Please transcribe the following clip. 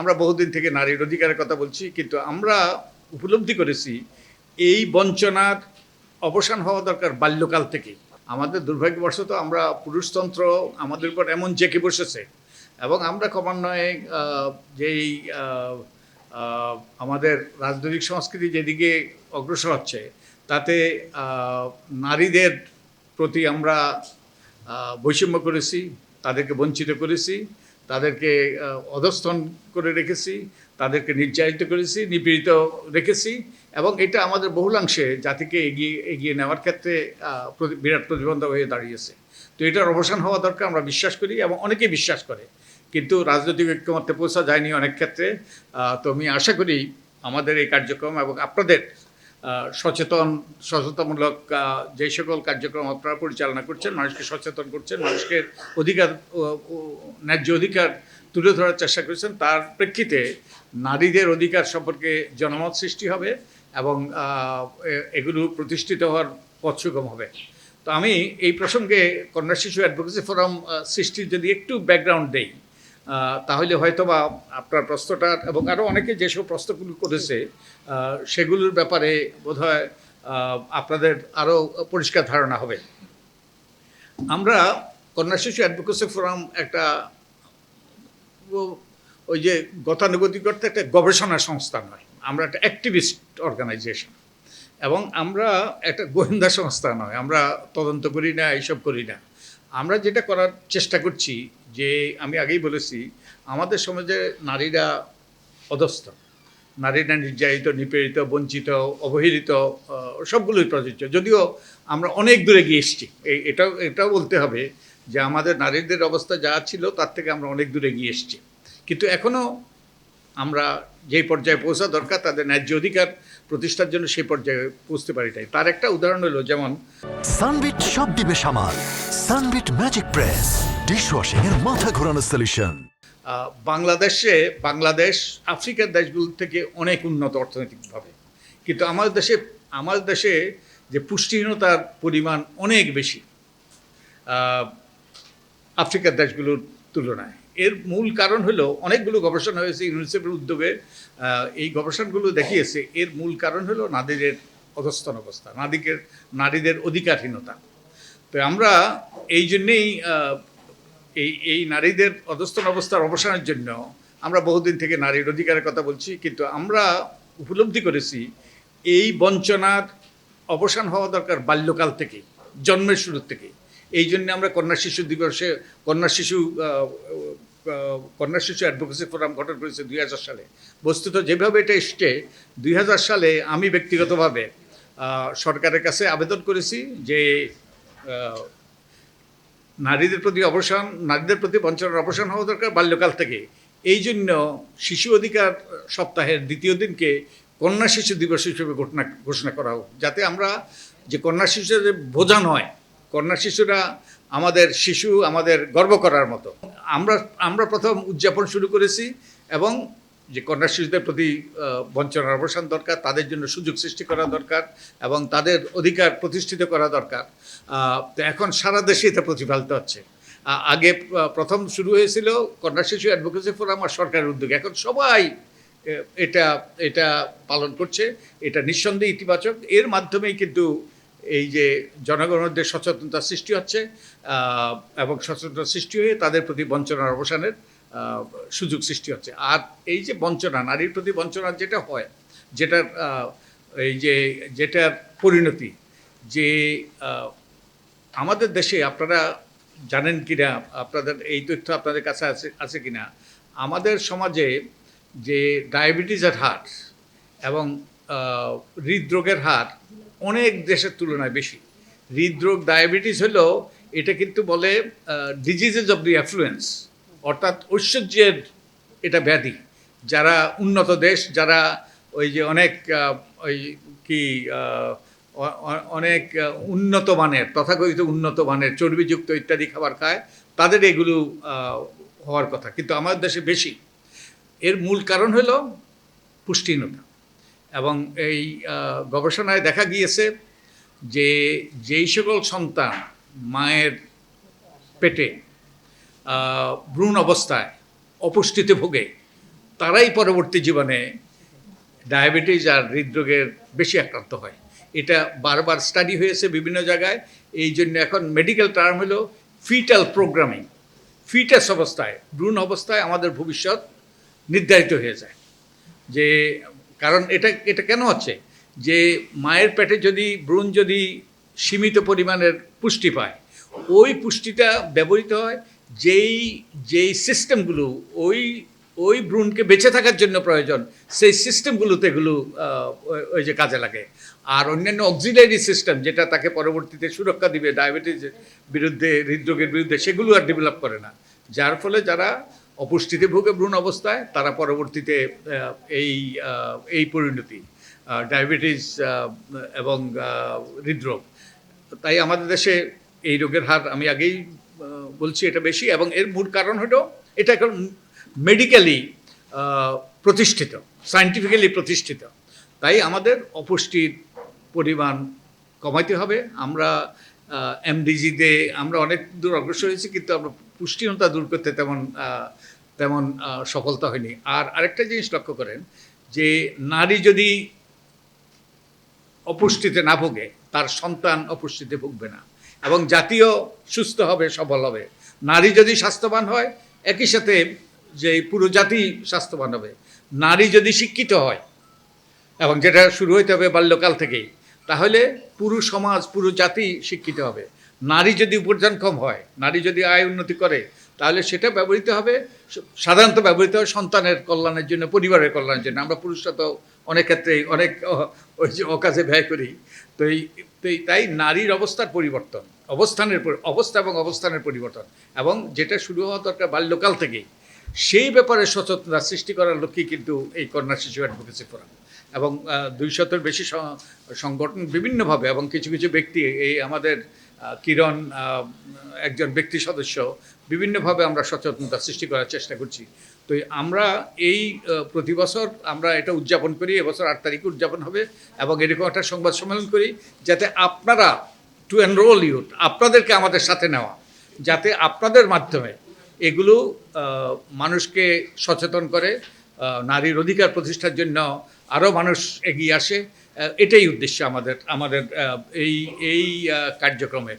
আমরা বহুদিন থেকে নারীর অধিকারের কথা বলছি, কিন্তু আমরা উপলব্ধি করেছি এই বঞ্চনার অবসান হওয়া দরকার বাল্যকাল থেকেই আমাদের দুর্ভাগ্যবশত আমরা পুরুষতন্ত্র আমাদের উপর এমন জেঁকে বসেছে এবং আমরা ক্রমান্বয়ে যেই আমাদের রাজনৈতিক সংস্কৃতি যেদিকে অগ্রসর হচ্ছে, তাতে নারীদের প্রতি আমরা বৈষম্য করেছি, তাদেরকে বঞ্চিত করেছি। তাদেরকে অধস্থন করে রেখেছি, তাদেরকে নির্যাতিত করেছি, নিপীড়িত রেখেছি এবং এটা আমাদের বহুলাংশে জাতিকে এগিয়ে এগিয়ে নেওয়ার ক্ষেত্রে বিরাট প্রতিবন্ধক হয়ে দাঁড়িয়েছে। তো এটার অবসান হওয়া দরকার, আমরা বিশ্বাস করি এবং অনেকেই বিশ্বাস করে। কিন্তু রাজনৈতিক ঐক্যমত্যে পৌঁছা যায়নি অনেক ক্ষেত্রে। তো আমি আশা করি আমাদের এই কার্যক্রম এবং আপনাদের সচেতন, সচেতনমূলক যে সকল কার্যক্রম আপনারা পরিচালনা করছেন, মানুষকে সচেতন করছেন, মানুষকে অধিকার ন্যায্য অধিকার তুলে ধরার চেষ্টা করেছেন। তার প্রেক্ষিতে নারীদের অধিকার সম্পর্কে জনমত সৃষ্টি হবে এবং এগুলো প্রতিষ্ঠিত হওয়ার পথ সুগম হবে। তো আমি এই প্রসঙ্গে কন্যা শিশু অ্যাডভোকেসি ফোরাম সৃষ্টির যদি একটু ব্যাকগ্রাউন্ড দেই তাহলে হয়তোবা আপনার প্রশ্নটার এবং আরও অনেকে যেসব প্রশ্নগুলো করেছে সেগুলোর ব্যাপারে বোধহয় আপনাদের আরও পরিষ্কার ধারণা হবে। আমরা কন্যা শিশু অ্যাডভোকেসি ফোরাম একটা ওই যে গতানুগতিক করতে একটা গবেষণা সংস্থা নয়, আমরা একটা অ্যাক্টিভিস্ট অর্গানাইজেশন এবং আমরা একটা গোয়েন্দা সংস্থা নয়, আমরা তদন্ত করি না, এইসব করি না। আমরা যেটা করার চেষ্টা করছি যে আমি আগেই বলেছি, আমাদের সমাজে নারীরা অধস্থ। নারীরা নির্যাতিত, নিপীড়িত, বঞ্চিত, অবহেলিত সবগুলোই প্রযোজ্য। যদিও আমরা অনেক দূরে গিয়ে এসেছি। এই এটাও এটাও বলতে হবে যে আমাদের নারীদের অবস্থা যা ছিল, তার থেকে আমরা অনেক দূরে গিয়ে এসেছি। কিন্তু এখনও আমরা যেই পর্যায়ে পৌঁছা দরকার, তাদের ন্যায্য অধিকার প্রতিষ্ঠার জন্য সেই পর্যায়ে পৌঁছতে পারি তাই। তার একটা উদাহরণ হলো, যেমন সানবিট সব দিবে সামাল। সানবিট ম্যাজিক প্রেস। মাথা বাংলাদেশে, বাংলাদেশ, আফ্রিকার দেশগুলো থেকে অনেক উন্নত অর্থনৈতিকভাবে। কিন্তু আমাদের দেশে আমাদের দেশে যে পুষ্টিহীনতার পরিমাণ অনেক বেশি আফ্রিকার দেশগুলোর তুলনায়। এর মূল কারণ হলো অনেকগুলো গবেষণা হয়েছে, ইউনিসেফের উদ্যোগে এই গবেষণাগুলো দেখিয়েছে। এর মূল কারণ হলো নারীদের অধস্তন অবস্থা নারীদের নারীদের অধিকারহীনতা। তো আমরা এই জন্যেই এই এই নারীদের অধস্তন অবস্থার অবসানের জন্য আমরা বহুদিন থেকে নারীর অধিকারের কথা বলছি, কিন্তু আমরা উপলব্ধি করেছি এই বঞ্চনার অবসান হওয়া দরকার বাল্যকাল থেকে, জন্মের শুরু থেকে। এই জন্য আমরা কন্যা শিশু দিবসে, কন্যা শিশু কন্যা শিশু অ্যাডভোকেসি ফোরাম গঠন করেছে দুই হাজার সালে। বস্তুত যেভাবে এটা এসছে, দুই হাজার সালে আমি ব্যক্তিগতভাবে সরকারের কাছে আবেদন করেছি যে নারীদের প্রতি অবসান, নারীদের প্রতি বঞ্চনার অবসান হওয়া দরকার বাল্যকাল থেকে। এই জন্য শিশু অধিকার সপ্তাহের দ্বিতীয় দিনকে কন্যা শিশু দিবস হিসেবে ঘোষণা ঘোষণা করা হোক। যাতে আমরা যে কন্যা শিশুদের বোঝা নয়, কন্যা শিশুরা আমাদের শিশু আমাদের গর্ব করার মতো। আমরা আমরা প্রথম উদযাপন শুরু করেছি এবং যে কন্যা শিশুদের প্রতি বঞ্চনার অবসান দরকার, তাদের জন্য সুযোগ সৃষ্টি করা দরকার এবং তাদের অধিকার প্রতিষ্ঠিত করা দরকার। তো এখন সারা দেশে এটা প্রতিফলিত হচ্ছে। আগে প্রথম শুরু হয়েছিল কন্যা শিশু অ্যাডভোকেসি ফোরাম আর সরকারের উদ্যোগে। এখন সবাই এটা এটা পালন করছে, এটা নিঃসন্দেহে ইতিবাচক। এর মাধ্যমেই কিন্তু এই যে জনগণের সচেতনতা সৃষ্টি হচ্ছে এবং সচেতনতা সৃষ্টি হয়ে তাদের প্রতি বঞ্চনার অবসানের সুযোগ সৃষ্টি হচ্ছে। আর এই যে বঞ্চনা, নারীর প্রতি বঞ্চনা যেটা হয়, যেটার এই যে, যেটার পরিণতি, যে আমাদের দেশে আপনারা জানেন কি না আপনাদের, এই তথ্য আপনাদের কাছে আছে আছে কি না আমাদের সমাজে যে ডায়াবেটিসের হার এবং হৃদরোগের হার অনেক দেশের তুলনায় বেশি। হৃদরোগ, ডায়াবেটিস হলেও এটা কিন্তু বলে ডিজিজেস অফ দি অ্যাফ্লুয়েন্স অর্থাৎ ঐশ্বর্যের এটা ব্যাধি। যারা উন্নত দেশ, যারা ওই যে অনেক ওই কি অনেক উন্নত মানের, তথাকথিত উন্নত মানের, চর্বিযুক্ত ইত্যাদি খাবার খায়, তাদের এগুলো হওয়ার কথা। কিন্তু আমাদের দেশে বেশি। এর মূল কারণ হলো পুষ্টিহীনতা। এবং এই গবেষণায় দেখা গিয়েছে যে যেই সকল সন্তান মায়ের পেটে ভ্রূণ অবস্থায়, অপুষ্টিতে ভোগে, তারাই পরবর্তী জীবনে ডায়াবেটিস আর হৃদরোগের বেশি আক্রান্ত হয়। এটা বারবার স্টাডি হয়েছে বিভিন্ন জায়গায়। এই জন্য এখন মেডিকেল টার্ম হলো ফিটাল প্রোগ্রামিং ফিটাস অবস্থায়, ভ্রূণ অবস্থায় আমাদের ভবিষ্যৎ নির্ধারিত হয়ে যায়। যে, কারণ এটা এটা কেন হচ্ছে? যে, মায়ের পেটে যদি ভ্রূণ যদি সীমিত পরিমাণের পুষ্টি পায়, ওই পুষ্টিটা ব্যবহৃত হয় যেই যেই সিস্টেমগুলো ওই ওই ভ্রূণকে বেঁচে থাকার জন্য প্রয়োজন, সেই সিস্টেমগুলোতে এগুলো ওই- যে কাজে লাগে। আর অন্যান্য অক্সিলারি সিস্টেম যেটা তাকে পরবর্তীতে সুরক্ষা দিবে ডায়াবেটিসের বিরুদ্ধে, হৃদরোগের বিরুদ্ধে, সেগুলো আর ডেভেলপ করে না। যার ফলে যারা অপুষ্টিতে ভোগে ভ্রূণ অবস্থায়, তারা পরবর্তীতে এই এই পরিণতি ডায়াবেটিস এবং হৃদরোগ। তাই আমাদের দেশে এই রোগের হার আমি আগেই বলছি এটা বেশি, এবং এর মূল কারণ হলো এটা এখন মেডিকেলি প্রতিষ্ঠিত সায়েন্টিফিক্যালি প্রতিষ্ঠিত। তাই আমাদের অপুষ্টির পরিমাণ কমাইতে হবে। আমরা এমডিজিতে আমরা অনেক দূর অগ্রসর হয়েছি, কিন্তু আমরা পুষ্টিহীনতা দূর করতে তেমন তেমন সফলতা হয়নি। আর আরেকটা জিনিস লক্ষ্য করেন, যে নারী যদি অপুষ্টিতে না ভোগে, তার সন্তান অপুষ্টিতে ভুগবে না। এবং জাতীয় সুস্থ হবে, সবল হবে। নারী যদি স্বাস্থ্যবান হয়, একই সাথে যে পুরো জাতি স্বাস্থ্যবান হবে। নারী যদি শিক্ষিত হয়, এবং যেটা শুরু হইতে হবে বাল্যকাল থেকেই, তাহলে পুরো সমাজ, পুরো জাতি শিক্ষিত হবে। নারী যদি উপার্জনক্ষম হয়, নারী যদি আয় উন্নতি করে, তাহলে সেটা ব্যবহৃত হবে, সাধারণত ব্যবহৃত হবে সন্তানের কল্যাণের জন্য, পরিবারের কল্যাণের জন্য। আমরা পুরুষরা তো অনেক ক্ষেত্রেই অনেক ওই যে অকাজে ব্যয় করি। তো এই তাই নারীর অবস্থার পরিবর্তন, অবস্থানের অবস্থা এবং অবস্থানের পরিবর্তন এবং যেটা শুরু হওয়া দরকার বাল্যকাল থেকেই, সেই ব্যাপারে সচেতনতা সৃষ্টি করার লক্ষ্যেই কিন্তু এই কন্যা শিশু অ্যাডভোকেসি ফোরাম এবং দুই শতের বেশি সংগঠন বিভিন্নভাবে এবং কিছু কিছু ব্যক্তি এই আমাদের কিরণ একজন ব্যক্তি সদস্য, বিভিন্নভাবে আমরা সচেতনতা সৃষ্টি করার চেষ্টা করছি। তো আমরা এই প্রতি বছর আমরা এটা উদযাপন করি, এবছর আট তারিখে উদযাপন হবে এবং এরকম একটা সংবাদ সম্মেলন করি যাতে আপনারা টু এনরোল ইউথ আপনাদেরকে আমাদের সাথে নেওয়া, যাতে আপনাদের মাধ্যমে এগুলো মানুষকে সচেতন করে নারীর অধিকার প্রতিষ্ঠার জন্য আরও মানুষ এগিয়ে আসে এটাই উদ্দেশ্য আমাদের আমাদের এই এই কার্যক্রমের।